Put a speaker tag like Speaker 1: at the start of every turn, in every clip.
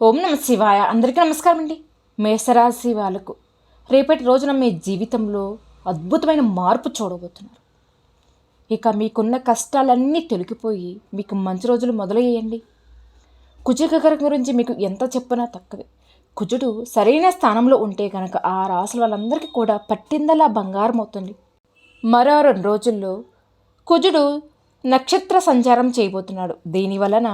Speaker 1: ఓం నమ శివాయ. అందరికీ నమస్కారం అండి. మేషరాశి వాళ్ళకు రేపటి రోజున మీ జీవితంలో అద్భుతమైన మార్పు చూడబోతున్నారు. ఇక మీకున్న కష్టాలన్నీ తొలగిపోయి మీకు మంచి రోజులు మొదలయ్యండి కుజగర గురించి మీకు ఎంత చెప్పినా తక్కువే. కుజుడు సరైన స్థానంలో ఉంటే కనుక ఆ రాసుల వాళ్ళందరికీ కూడా పట్టిందలా బంగారం అవుతుంది. మరో రెండు రోజుల్లో కుజుడు నక్షత్ర సంచారం చేయబోతున్నాడు. దీని వలన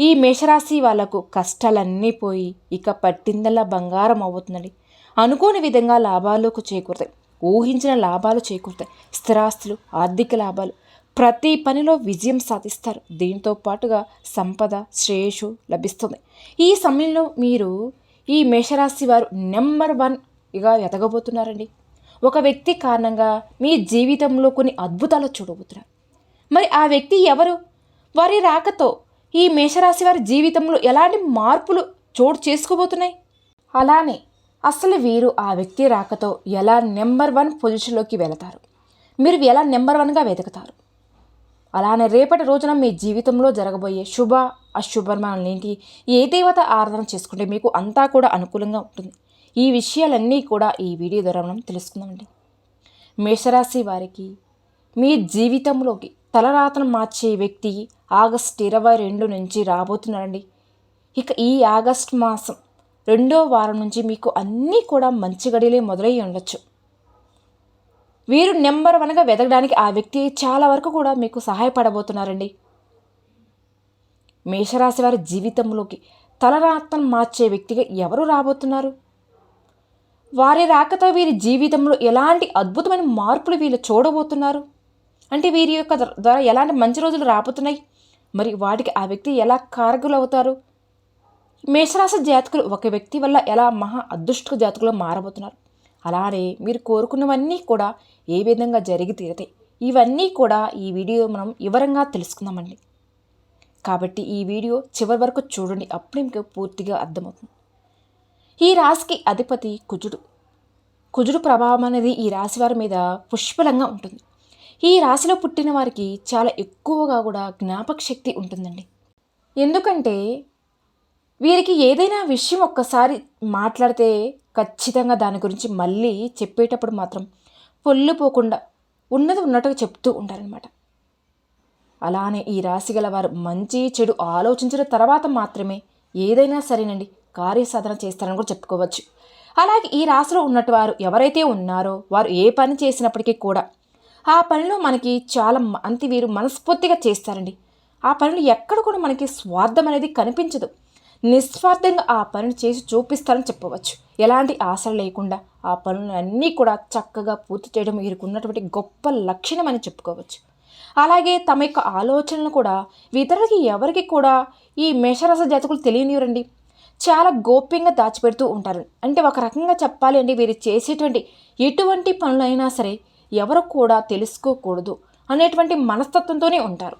Speaker 1: ఈ మేషరాశి వాళ్ళకు కష్టాలన్నీ పోయి ఇక పట్టిందల్లా బంగారం అవుతుందండి అనుకోని విధంగా లాభాలకు చేకూరుతాయి. ఊహించిన లాభాలు చేకూరుతాయి. స్థిరాస్తులు ఆర్థిక లాభాలు. ప్రతి పనిలో విజయం సాధిస్తారు. దీంతో పాటుగా సంపద శ్రేయస్సు లభిస్తుంది. ఈ సమయంలో మీరు ఈ మేషరాశి వారు నెంబర్ వన్ ఇక ఎదగబోతున్నారండి. ఒక వ్యక్తి కారణంగా మీ జీవితంలో కొన్ని అద్భుతాలు చూడబోతున్నారు. మరి ఆ వ్యక్తి ఎవరు? వారి రాకతో ఈ మేషరాశి వారి జీవితంలో ఎలాంటి మార్పులు చోటు చేసుకోబోతున్నాయి? అలానే అసలు వీరు ఆ వ్యక్తి రాకతో ఎలా నెంబర్ వన్ పొజిషన్లోకి వెళతారు? మీరు ఎలా నెంబర్ వన్గా వెతుకుతారు? అలానే రేపటి రోజున మీ జీవితంలో జరగబోయే శుభ అశుభమనేంటి ఏ దేవత ఆరాధన చేసుకుంటే మీకు అంతా కూడా అనుకూలంగా ఉంటుంది? ఈ విషయాలన్నీ కూడా ఈ వీడియో ద్వారా మనం తెలుసుకుందామండి. మేషరాశి వారికి మీ జీవితంలోకి తలరాతను మార్చే వ్యక్తి ఆగస్ట్ ఇరవై రెండు నుంచి రాబోతున్నాడండి. ఇక ఈ ఆగస్ట్ మాసం రెండో వారం నుంచి మీకు అన్నీ కూడా మంచి గడిలే మొదలై ఉండొచ్చు. వీరు నెంబర్ వన్గా వెతకడానికి ఆ వ్యక్తి చాలా వరకు కూడా మీకు సహాయపడబోతున్నారండి. మేషరాశి వారి జీవితంలోకి తలరాతను మార్చే వ్యక్తిగా ఎవరు రాబోతున్నారు? వారి రాకతో వీరి జీవితంలో ఎలాంటి అద్భుతమైన మార్పులు వీళ్ళు చూడబోతున్నారు? అంటే వీరి యొక్క ద్వారా ఎలాంటి మంచి రోజులు రాబోతున్నాయి? మరి వాటికి ఆ వ్యక్తి ఎలా కారకులు అవుతారు మేషరాశి జాతకులు ఒక వ్యక్తి వల్ల ఎలా మహా అదృష్ట జాతకులు మారబోతున్నారు? అలానే మీరు కోరుకున్నవన్నీ కూడా ఏ విధంగా జరిగి తీరతాయి? ఇవన్నీ కూడా ఈ వీడియో మనం వివరంగా తెలుసుకుందామండి. కాబట్టి ఈ వీడియో చివరి వరకు చూడండి. అప్పుడు మీకు పూర్తిగా అర్థమవుతుంది. ఈ రాశికి అధిపతి కుజుడు. కుజుడు ప్రభావం అనేది ఈ రాశి వారి మీద పుష్పలంగా ఉంటుంది. ఈ రాశిలో పుట్టిన వారికి చాలా ఎక్కువగా కూడా జ్ఞాపక శక్తి ఉంటుందండి. ఎందుకంటే వీరికి ఏదైనా విషయం ఒక్కసారి మాట్లాడితే ఖచ్చితంగా దాని గురించి మళ్ళీ చెప్పేటప్పుడు మాత్రం పొల్లుపోకుండా ఉన్నది ఉన్నట్టుగా చెప్తూ ఉంటారనమాట అలానే ఈ రాశి గల వారు మంచి చెడు ఆలోచించిన తర్వాత మాత్రమే ఏదైనా సరేనండి కార్యసాధన చేస్తారని కూడా చెప్పుకోవచ్చు. అలాగే ఈ రాశిలో ఉన్నట్టు వారు ఎవరైతే ఉన్నారో వారు ఏ పని చేసినప్పటికీ కూడా ఆ పనిలో మనకి చాలా మ- అంతి వీరు మనస్ఫూర్తిగా చేస్తారండి. ఆ పనులు ఎక్కడ కూడా మనకి స్వార్థం అనేది కనిపించదు. నిస్వార్థంగా ఆ పనిని చేసి చూపిస్తారని చెప్పవచ్చు. ఎలాంటి ఆశలు లేకుండా ఆ పనులు అన్నీ కూడా చక్కగా పూర్తి చేయడం వీరికి గొప్ప లక్షణం అని చెప్పుకోవచ్చు. అలాగే తమ యొక్క ఆలోచనలు కూడా ఇతరులకి ఎవరికి కూడా ఈ మేషరస జాతకులు తెలియనివ్వరండి. చాలా గోప్యంగా దాచిపెడుతూ ఉంటారు. అంటే ఒక రకంగా చెప్పాలి అంటే వీరు చేసేటువంటి ఎటువంటి పనులైనా సరే ఎవరు కూడా తెలుసుకోకూడదు అనేటువంటి మనస్తత్వంతోనే ఉంటారు.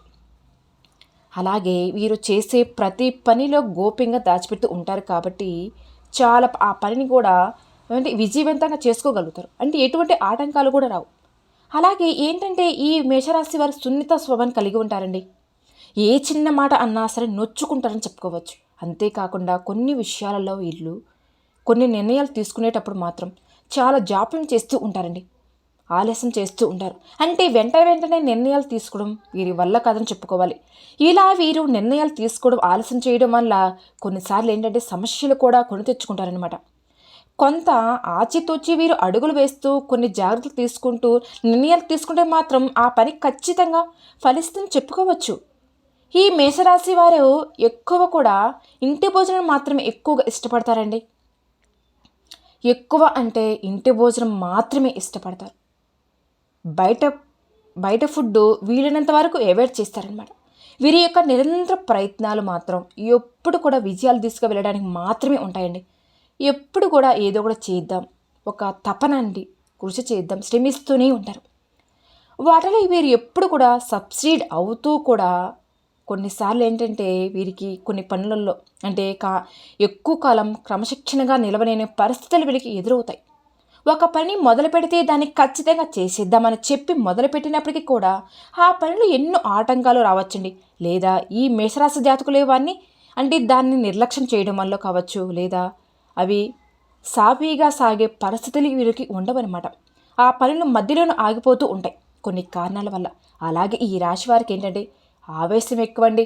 Speaker 1: అలాగే వీరు చేసే ప్రతి పనిలో గోప్యంగా దాచిపెడుతూ ఉంటారు కాబట్టి చాలా ఆ పనిని కూడా అంటే విజయవంతంగా చేసుకోగలుగుతారు. అంటే ఎటువంటి ఆటంకాలు కూడా రావు. అలాగే ఏంటంటే ఈ మేషరాశి వారు సున్నిత స్వభావం కలిగి ఉంటారండి. ఏ చిన్న మాట అన్నా సరే నొచ్చుకుంటారని చెప్పుకోవచ్చు. అంతేకాకుండా కొన్ని విషయాలలో వీళ్ళు కొన్ని నిర్ణయాలు తీసుకునేటప్పుడు మాత్రం చాలా జాప్యం చేస్తూ ఉంటారండి. ఆలస్యం చేస్తూ ఉంటారు. అంటే వెంట వెంటనే నిర్ణయాలు తీసుకోవడం వీరి వల్ల కాదని చెప్పుకోవాలి. ఇలా వీరు నిర్ణయాలు తీసుకోవడం ఆలస్యం చేయడం వల్ల కొన్నిసార్లు ఏంటంటే సమస్యలు కూడా కొని తెచ్చుకుంటారనమాట కొంత ఆచితూచి వీరు అడుగులు వేస్తూ కొన్ని జాగ్రత్తలు తీసుకుంటూ నిర్ణయాలు తీసుకుంటే మాత్రం ఆ పని ఖచ్చితంగా ఫలిస్తుందని చెప్పుకోవచ్చు. ఈ మేషరాశి వారు ఎక్కువ కూడా ఇంటి భోజనం మాత్రమే ఎక్కువగా ఇష్టపడతారండి. ఎక్కువ అంటే ఇంటి భోజనం మాత్రమే ఇష్టపడతారు. బయట బయట ఫుడ్ వీలైనంత వరకు అవాయిడ్ చేస్తారనమాట వీరి యొక్క నిరంతర ప్రయత్నాలు మాత్రం ఎప్పుడు కూడా విజయాలు తీసుకువెళ్ళడానికి మాత్రమే ఉంటాయండి. ఎప్పుడు కూడా ఏదో కూడా చేద్దాం ఒక తపన అండి కృషి చేద్దాం శ్రమిస్తూనే ఉంటారు. వాటిలో వీరు ఎప్పుడు కూడా సబ్సిడీ అవుతూ కూడా కొన్నిసార్లు ఏంటంటే వీరికి కొన్ని పనులలో అంటే కా ఎక్కువ కాలం క్రమశిక్షణగా నిలవలేని పరిస్థితులు వీరికి ఎదురవుతాయి. ఒక పని మొదలు పెడితే దాన్ని ఖచ్చితంగా చేసేద్దామని చెప్పి మొదలుపెట్టినప్పటికీ కూడా ఆ పనిలో ఎన్నో ఆటంకాలు రావచ్చండి. లేదా ఈ మేషరాశి జాతకులే వారిని అంటే దాన్ని నిర్లక్ష్యం చేయడం వల్ల కావచ్చు లేదా అవి సాఫీగా సాగే పరిస్థితులు వీరికి ఉండవన్నమాట. ఆ పనులు మధ్యలోనూ ఆగిపోతూ ఉంటాయి. కొన్ని కారణాల వల్ల. అలాగే ఈ రాశి వారికి ఏంటంటే ఆవేశం ఎక్కువండి.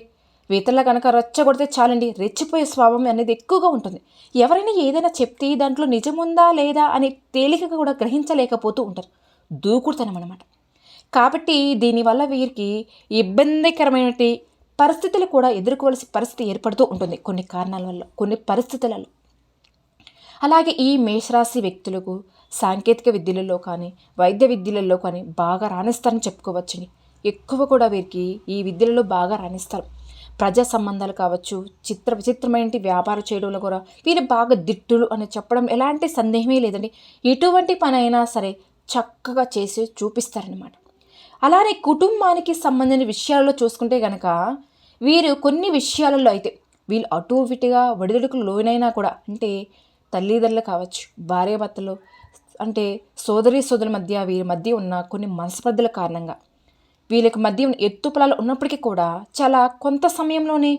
Speaker 1: ఇతరుల కనుక రెచ్చగొడితే చాలండి. రెచ్చిపోయే స్వభావం అనేది ఎక్కువగా ఉంటుంది. ఎవరైనా ఏదైనా చెప్తే దాంట్లో నిజముందా లేదా అని తేలికగా కూడా గ్రహించలేకపోతూ ఉంటారు. దూకుడుతనం అనమాట కాబట్టి దీనివల్ల వీరికి ఇబ్బందికరమైన పరిస్థితులు కూడా ఎదుర్కోవాల్సి పరిస్థితి ఏర్పడుతూ ఉంటుంది కొన్ని కారణాల వల్ల కొన్ని పరిస్థితులలో. అలాగే ఈ మేషరాశి వ్యక్తులకు సాంకేతిక విద్యలలో కానీ వైద్య విద్యలలో కానీ బాగా రాణిస్తారని చెప్పుకోవచ్చండి. ఎక్కువ కూడా వీరికి ఈ విద్యలలో బాగా రాణిస్తారు. ప్రజా సంబంధాలు కావచ్చు చిత్ర విచిత్రమైన వ్యాపారం చేయడంలో కూడా వీరు బాగా దిట్టులు అని చెప్పడం ఎలాంటి సందేహమే లేదండి. ఎటువంటి పని అయినా సరే చక్కగా చేసి చూపిస్తారనమాట అలానే కుటుంబానికి సంబంధించిన విషయాల్లో చూసుకుంటే కనుక వీరు కొన్ని విషయాలలో అయితే వీళ్ళు అటు ఇటుగా ఒడిదుడుకులు లోనైనా కూడా అంటే తల్లిదండ్రులు కావచ్చు భార్యాభర్తలు అంటే సోదరి సోదరుల మధ్య వీరి మధ్య ఉన్న కొన్ని మనస్పర్ధల కారణంగా వీళ్ళకి మధ్య ఎత్తు పొలాలు ఉన్నప్పటికీ కూడా చాలా కొంత సమయంలోనే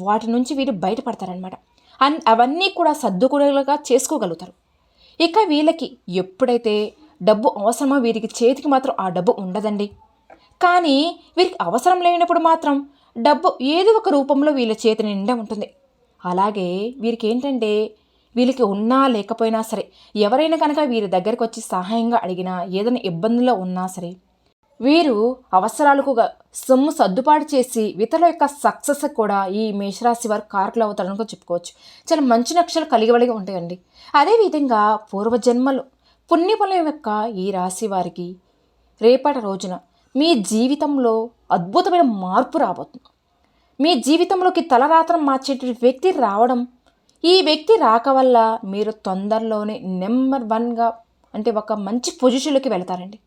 Speaker 1: వాటి నుంచి వీరు బయటపడతారనమాట అన్ అవన్నీ కూడా సర్దుకునేలుగా చేసుకోగలుగుతారు. ఇక వీళ్ళకి ఎప్పుడైతే డబ్బు అవసరమో వీరికి చేతికి మాత్రం ఆ డబ్బు ఉండదండి. కానీ వీరికి అవసరం లేనప్పుడు మాత్రం డబ్బు ఏదో ఒక రూపంలో వీళ్ళ చేతి నిండా ఉంటుంది. అలాగే వీరికి ఏంటంటే వీళ్ళకి ఉన్నా లేకపోయినా సరే ఎవరైనా కనుక వీరి దగ్గరికి వచ్చి సహాయంగా అడిగినా ఏదైనా ఇబ్బందుల్లో ఉన్నా సరే వీరు అవసరాలకు సొమ్ము సర్దుబాటు చేసి ఇతరుల యొక్క సక్సెస్ కూడా ఈ మేషరాశి వారు కారకులు అవుతారని కూడా చెప్పుకోవచ్చు. చాలా మంచి నక్షలు కలిగి ఉంటాయండి. అదేవిధంగా పూర్వజన్మలు పుణ్యఫలం యొక్క ఈ రాశి వారికి రేపటి రోజున మీ జీవితంలో అద్భుతమైన మార్పు రాబోతుంది. మీ జీవితంలోకి తలరాత్రం మార్చేటువంటి వ్యక్తి రావడం ఈ వ్యక్తి రాక వల్ల మీరు తొందరలోనే నెంబర్ వన్గా అంటే ఒక మంచి పొజిషన్లోకి వెళ్తారండి.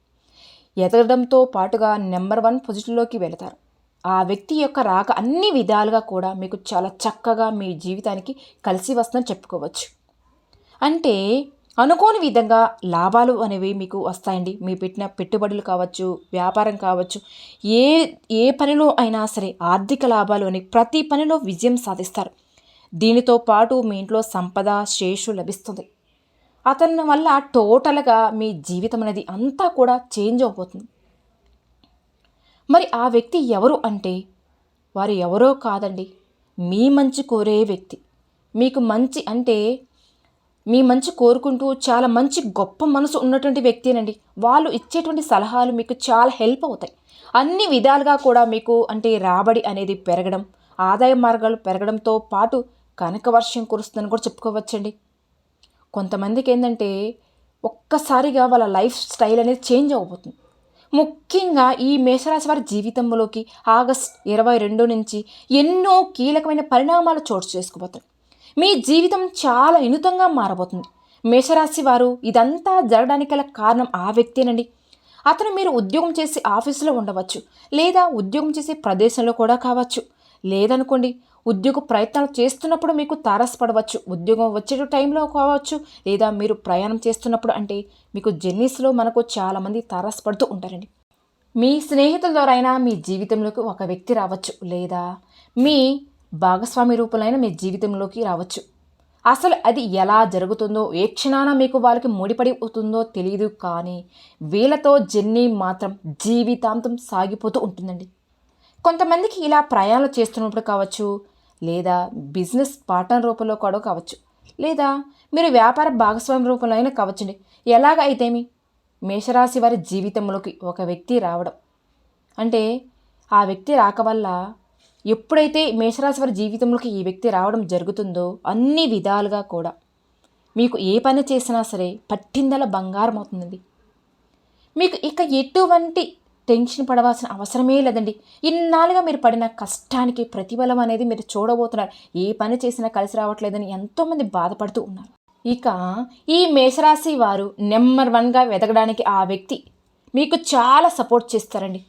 Speaker 1: ఎదగడంతో పాటుగా నెంబర్ వన్ పొజిషన్లోకి వెళతారు. ఆ వ్యక్తి యొక్క రాక అన్ని విధాలుగా కూడా మీకు చాలా చక్కగా మీ జీవితానికి కలిసి వస్తుందని చెప్పుకోవచ్చు. అంటే అనుకోని విధంగా లాభాలు అనేవి మీకు వస్తాయండి. మీ పెట్టిన పెట్టుబడులు కావచ్చు వ్యాపారం కావచ్చు ఏ ఏ పనిలో అయినా సరే ఆర్థిక లాభాలు అని ప్రతి పనిలో విజయం సాధిస్తారు. దీనితో పాటు మీ ఇంట్లో సంపద శేషు లభిస్తుంది. అతని వల్ల టోటల్గా మీ జీవితం అనేది అంతా కూడా చేంజ్ అయిపోతుంది మరి ఆ వ్యక్తి ఎవరు అంటే వారు ఎవరో కాదండి. మీ మంచి కోరే వ్యక్తి. మీకు మంచి అంటే మీ మంచి కోరుకుంటూ చాలా మంచి గొప్ప మనసు ఉన్నటువంటి వ్యక్తినండి. వాళ్ళు ఇచ్చేటువంటి సలహాలు మీకు చాలా హెల్ప్ అవుతాయి. అన్ని విధాలుగా కూడా మీకు అంటే రాబడి అనేది పెరగడం ఆదాయ మార్గాలు పెరగడంతో పాటు కనక వర్షం కురుస్తుందని కూడా చెప్పుకోవచ్చండి. కొంతమందికి ఏంటంటే ఒక్కసారిగా వాళ్ళ లైఫ్ స్టైల్ అనేది చేంజ్ అవ్వబోతుంది. ముఖ్యంగా ఈ మేషరాశి వారి జీవితంలోకి ఆగస్ట్ ఇరవై రెండు నుంచి ఎన్నో కీలకమైన పరిణామాలు చోటు చేసుకోబోతాయి మీ జీవితం చాలా ఇనుతంగా మారబోతుంది. మేషరాశి వారు ఇదంతా జరగడానికి గల కారణం ఆ వ్యక్తేనండి. అతను మీరు ఉద్యోగం చేసే ఆఫీసులో ఉండవచ్చు లేదా ఉద్యోగం చేసే ప్రదేశంలో కూడా కావచ్చు. లేదనుకోండి ఉద్యోగ ప్రయత్నాలు చేస్తున్నప్పుడు మీకు తారసపడవచ్చు. ఉద్యోగం వచ్చే టైంలో కావచ్చు లేదా మీరు ప్రయాణం చేస్తున్నప్పుడు అంటే మీకు జర్నీస్లో మనకు చాలామంది తారసపడుతూ ఉంటారండి. మీ స్నేహితుల ద్వారా అయినా మీ జీవితంలోకి ఒక వ్యక్తి రావచ్చు లేదా మీ భాగస్వామి రూపంలో మీ జీవితంలోకి రావచ్చు. అసలు అది ఎలా జరుగుతుందో ఏ క్షణాన మీకు వాళ్ళకి ముడిపడి అవుతుందో తెలియదు కానీ వీళ్ళతో జర్నీ మాత్రం జీవితాంతం సాగిపోతూ ఉంటుందండి. కొంతమందికి ఇలా ప్రయాణాలు చేస్తున్నప్పుడు కావచ్చు లేదా బిజినెస్ పార్ట్నర్ రూపంలో కూడా కావచ్చు లేదా మీరు వ్యాపార భాగస్వామి రూపంలో అయినా కావచ్చండి. ఎలాగ అయితేమి మేషరాశి వారి జీవితంలోకి ఒక వ్యక్తి రావడం. అంటే ఆ వ్యక్తి రాక వల్ల ఎప్పుడైతే మేషరాశి వారి జీవితంలోకి ఈ వ్యక్తి రావడం జరుగుతుందో అన్ని విధాలుగా కూడా మీకు ఏ పని చేసినా సరే పట్టిందల బంగారం అవుతుందండి. మీకు ఇక ఎటువంటి టెన్షన్ పడవలసిన అవసరమే లేదండి. ఇన్నాళ్ళుగా మీరు పడిన కష్టానికి ప్రతిఫలం అనేది మీరు చూడబోతున్నారు. ఏ పని చేసినా కలిసి రావట్లేదని ఎంతోమంది బాధపడుతూ ఉన్నారు. ఇక ఈ మేషరాశి వారు నెంబర్ వన్గా వెతకడానికి ఆ వ్యక్తి మీకు చాలా సపోర్ట్ చేస్తారండి.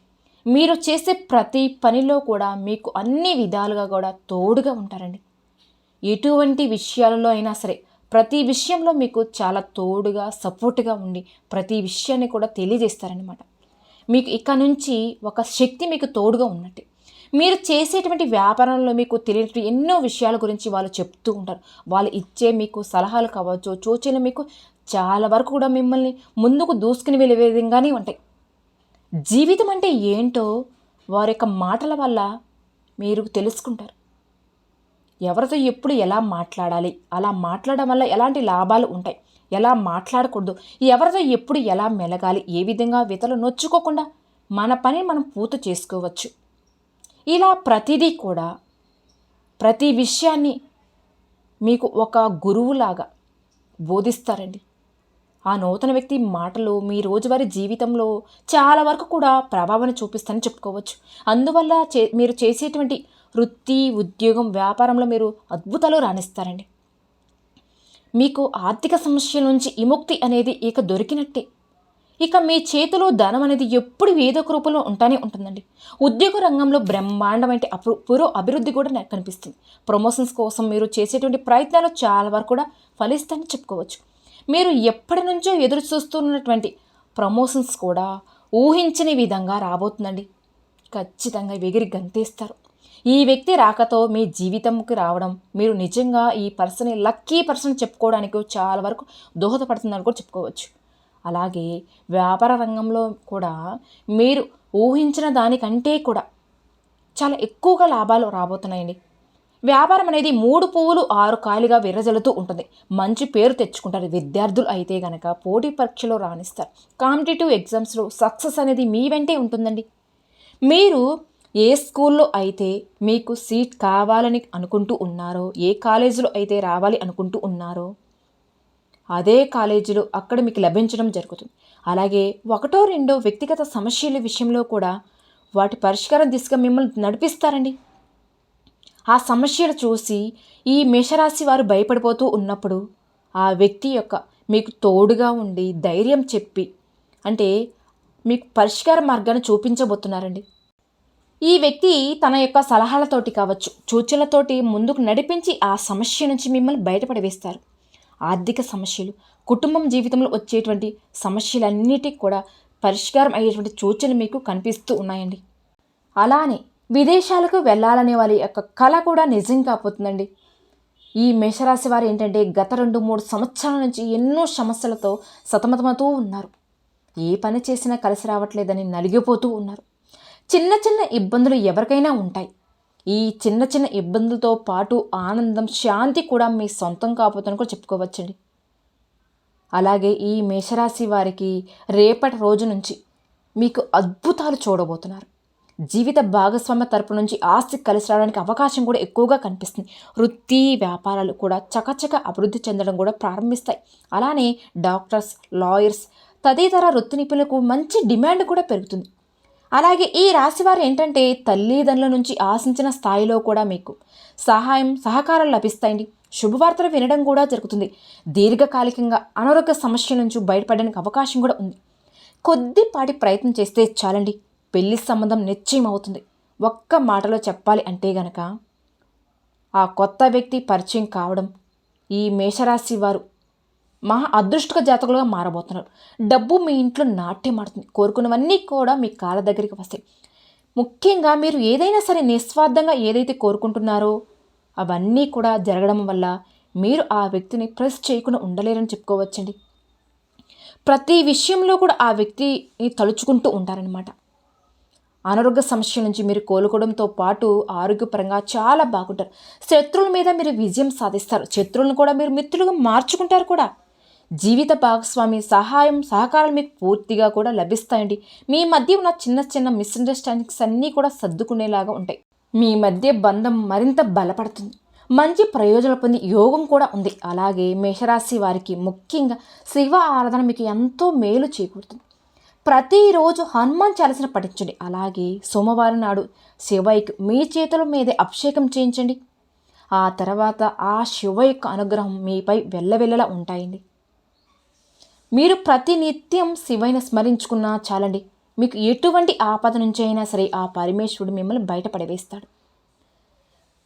Speaker 1: మీరు చేసే ప్రతి పనిలో కూడా మీకు అన్ని విధాలుగా కూడా తోడుగా ఉంటారండి. ఎటువంటి విషయాలలో అయినా సరే ప్రతి విషయంలో మీకు చాలా తోడుగా సపోర్ట్గా ఉండి ప్రతి విషయాన్ని కూడా తెలియజేస్తారనమాట మీకు ఇక నుంచి ఒక శక్తి మీకు తోడుగా ఉన్నట్టే. మీరు చేసేటువంటి వ్యాపారంలో మీకు తెలియని ఎన్నో విషయాల గురించి వాళ్ళు చెప్తూ ఉంటారు. వాళ్ళు ఇచ్చే మీకు సలహాలు కావచ్చు సూచనలు మీకు చాలా వరకు కూడా మిమ్మల్ని ముందుకు దూసుకుని వెళ్ళే విధంగానే ఉంటాయి. జీవితం అంటే ఏంటో వారి యొక్క మాటల వల్ల మీరు తెలుసుకుంటారు. ఎవరితో ఎప్పుడు ఎలా మాట్లాడాలి అలా మాట్లాడడం వల్ల ఎలాంటి లాభాలు ఉంటాయి? ఎలా మాట్లాడకూడదు ఎవరితో ఎప్పుడు ఎలా మెలగాలి ఏ విధంగా వితలు నొచ్చుకోకుండా మన పని మనం పూర్తి చేసుకోవచ్చు. ఇలా ప్రతిదీ కూడా ప్రతి విషయాన్ని మీకు ఒక గురువులాగా బోధిస్తారండి. ఆ నూతన వ్యక్తి మాటలు మీ రోజువారీ జీవితంలో చాలా వరకు కూడా ప్రభావాన్ని చూపిస్తారని చెప్పుకోవచ్చు. అందువల్ల చే మీరు చేసేటువంటి వృత్తి ఉద్యోగం వ్యాపారంలో మీరు అద్భుతాలు రాణిస్తారండి. మీకు ఆర్థిక సమస్యల నుంచి విముక్తి అనేది ఇక దొరికినట్టే. ఇక మీ చేతిలో ధనం అనేది ఎప్పుడు ఏదో ఒక రూపంలో ఉంటానే ఉంటుందండి. ఉద్యోగ రంగంలో బ్రహ్మాండమైన పూర్వ అభివృద్ధి కూడా నాకు కనిపిస్తుంది. ప్రమోషన్స్ కోసం మీరు చేసేటువంటి ప్రయత్నాలు చాలా వరకు కూడా ఫలిస్తాయని చెప్పుకోవచ్చు. మీరు ఎప్పటి నుంచో ఎదురు చూస్తున్నటువంటి ప్రమోషన్స్ కూడా ఊహించని విధంగా రాబోతుందండి. ఖచ్చితంగా ఎగిరి గంతేస్తారు. ఈ వ్యక్తి రాకతో మీ జీవితంకి రావడం మీరు నిజంగా ఈ పర్సన్ లక్కీ పర్సన్ చెప్పుకోవడానికి చాలా వరకు దోహదపడుతుందని కూడా చెప్పుకోవచ్చు. అలాగే వ్యాపార రంగంలో కూడా మీరు ఊహించిన దానికంటే కూడా చాలా ఎక్కువగా లాభాలు రాబోతున్నాయండి. వ్యాపారం అనేది మూడు పువ్వులు ఆరు కాయలుగా విరజలుతూ ఉంటుంది. మంచి పేరు తెచ్చుకుంటారు విద్యార్థులు అయితే గనక పోటీ పరీక్షలో రాణిస్తారు. కాంపిటేటివ్ ఎగ్జామ్స్లో సక్సెస్ అనేది మీ వెంటే ఉంటుందండి. మీరు ఏ స్కూల్లో అయితే మీకు సీట్ కావాలని అనుకుంటూ ఉన్నారో ఏ కాలేజీలో అయితే రావాలి అనుకుంటూ ఉన్నారో అదే కాలేజీలో అక్కడ మీకు లభించడం జరుగుతుంది. అలాగే ఒకటో రెండో వ్యక్తిగత సమస్యల విషయంలో కూడా వాటి పరిష్కారం దిశగా మిమ్మల్ని నడిపిస్తారండి. ఆ సమస్యలు చూసి ఈ మేషరాశి వారు భయపడిపోతూ ఉన్నప్పుడు ఆ వ్యక్తి యొక్క మీకు తోడుగా ఉండి ధైర్యం చెప్పి అంటే మీకు పరిష్కార మార్గాన్ని చూపించబోతున్నారండి. ఈ వ్యక్తి తన యొక్క సలహాలతోటి కావచ్చు సూచనలతోటి ముందుకు నడిపించి ఆ సమస్య నుంచి మిమ్మల్ని బయటపడవేస్తారు ఆర్థిక సమస్యలు కుటుంబం జీవితంలో వచ్చేటువంటి సమస్యలన్నిటికి కూడా పరిష్కారం అయ్యేటువంటి సూచనలు మీకు కనిపిస్తూ ఉన్నాయండి. అలానే విదేశాలకు వెళ్ళాలనే వాళ్ళ యొక్క కళ కూడా నిజం కాపోతుందండి ఈ మేషరాశి వారు ఏంటంటే గత రెండు మూడు సంవత్సరాల నుంచి ఎన్నో సమస్యలతో సతమతమవుతూ ఉన్నారు. ఏ పని చేసినా కలిసి రావట్లేదని నలిగిపోతూ ఉన్నారు. చిన్న చిన్న ఇబ్బందులు ఎవరికైనా ఉంటాయి. ఈ చిన్న చిన్న ఇబ్బందులతో పాటు ఆనందం శాంతి కూడా మీ సొంతం కాకపోతే కూడా చెప్పుకోవచ్చండి. అలాగే ఈ మేషరాశి వారికి రేపటి రోజు నుంచి మీకు అద్భుతాలు చూడబోతున్నారు. జీవిత భాగస్వామ్య తరపు నుంచి ఆస్తి కలిసి రావడానికి అవకాశం కూడా ఎక్కువగా కనిపిస్తుంది. వృత్తి వ్యాపారాలు కూడా చకచక అభివృద్ధి చెందడం కూడా ప్రారంభిస్తాయి. అలానే డాక్టర్స్ లాయర్స్ తదితర వృత్తి నిపుణులకు మంచి డిమాండ్ కూడా పెరుగుతుంది. అలాగే ఈ రాశివారు ఏంటంటే తల్లిదండ్రుల నుంచి ఆశించిన స్థాయిలో కూడా మీకు సహాయం సహకారాలు లభిస్తాయండి. శుభవార్తలు వినడం కూడా జరుగుతుంది. దీర్ఘకాలికంగా అనారోగ్య సమస్య నుంచి బయటపడడానికి అవకాశం కూడా ఉంది. కొద్దిపాటి ప్రయత్నం చేస్తే చాలండి. పెళ్ళి సంబంధం నిశ్చయం అవుతుంది ఒక్క మాటలో చెప్పాలి అంటే గనక ఆ కొత్త వ్యక్తి పరిచయం కావడం ఈ మేషరాశి వారు మహా అదృష్టక జాతకులుగా మారబోతున్నారు. డబ్బు మీ ఇంట్లో నాట్యమాడుతుంది కోరుకున్నవన్నీ కూడా మీ కాళ్ళ దగ్గరికి వస్తాయి. ముఖ్యంగా మీరు ఏదైనా సరే నిస్వార్థంగా ఏదైతే కోరుకుంటున్నారో అవన్నీ కూడా జరగడం వల్ల మీరు ఆ వ్యక్తిని ప్రెస్ చేయకుండా ఉండలేరని చెప్పుకోవచ్చండి. ప్రతి విషయంలో కూడా ఆ వ్యక్తిని తలుచుకుంటూ ఉంటారనమాట అనారోగ్య సమస్యల నుంచి మీరు కోలుకోవడంతో పాటు ఆరోగ్యపరంగా చాలా బాగుంటారు. శత్రువుల మీద మీరు విజయం సాధిస్తారు. శత్రువులను కూడా మీరు మిత్రులుగా మార్చుకుంటారు కూడా. జీవిత భాగస్వామి సహాయం సహకారం మీకు పూర్తిగా కూడా లభిస్తాయండి. మీ మధ్య ఉన్న చిన్న చిన్న మిస్అండర్స్టాండింగ్స్ అన్నీ కూడా సర్దుకునేలాగా ఉంటాయి. మీ మధ్య బంధం మరింత బలపడుతుంది. మంచి ప్రయోజనాలు పొంది యోగం కూడా ఉంది. అలాగే మేషరాశి వారికి ముఖ్యంగా శివ ఆరాధన మీకు ఎంతో మేలు చేకూరుతుంది. ప్రతిరోజు హనుమాన్ చాలసిన పఠించండి. అలాగే సోమవారం నాడు శివయ్యకు మీ చేతుల మీదే అభిషేకం చేయించండి. ఆ తర్వాత ఆ శివ యొక్క అనుగ్రహం మీపై వెళ్ళవెళ్ళలా ఉంటాయండి. మీరు ప్రతినిత్యం శివైన స్మరించుకున్నా చాలండి. మీకు ఎటువంటి ఆపద నుంచి అయినా సరే ఆ పరమేశ్వరుడు మిమ్మల్ని బయటపడవేస్తాడు.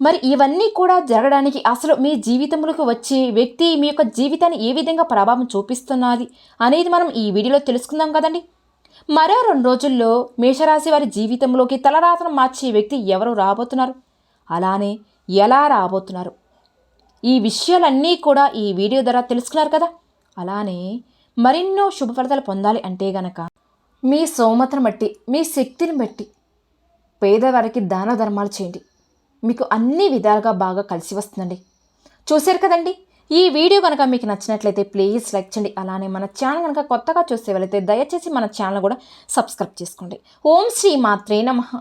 Speaker 1: మరి ఇవన్నీ కూడా జరగడానికి అసలు మీ జీవితంలోకి వచ్చే వ్యక్తి మీ యొక్క జీవితాన్ని ఏ విధంగా ప్రభావం చూపిస్తున్నది అనేది మనం ఈ వీడియోలో తెలుసుకుందాం కదండి. మరో రెండు రోజుల్లో మేషరాశి వారి జీవితంలోకి తలరాతను మార్చే వ్యక్తి ఎవరు రాబోతున్నారు? అలానే ఎలా రాబోతున్నారు? ఈ విషయాలన్నీ కూడా ఈ వీడియో ద్వారా తెలుసుకున్నారు కదా? అలానే మరెన్నో శుభఫలితాలు పొందాలి అంటే గనక మీ సోమతను బట్టి మీ శక్తిని బట్టి పేదవారికి దాన ధర్మాలు చేయండి. మీకు అన్ని విధాలుగా బాగా కలిసి వస్తుందండి. చూశారు కదండి? ఈ వీడియో కనుక మీకు నచ్చినట్లయితే ప్లీజ్ లైక్ చేయండి. అలానే మన ఛానల్ కనుక కొత్తగా చూసే వాళ్ళైతే దయచేసి మన ఛానల్ కూడా సబ్స్క్రైబ్ చేసుకోండి. ఓం శ్రీ మాత్రే నమః.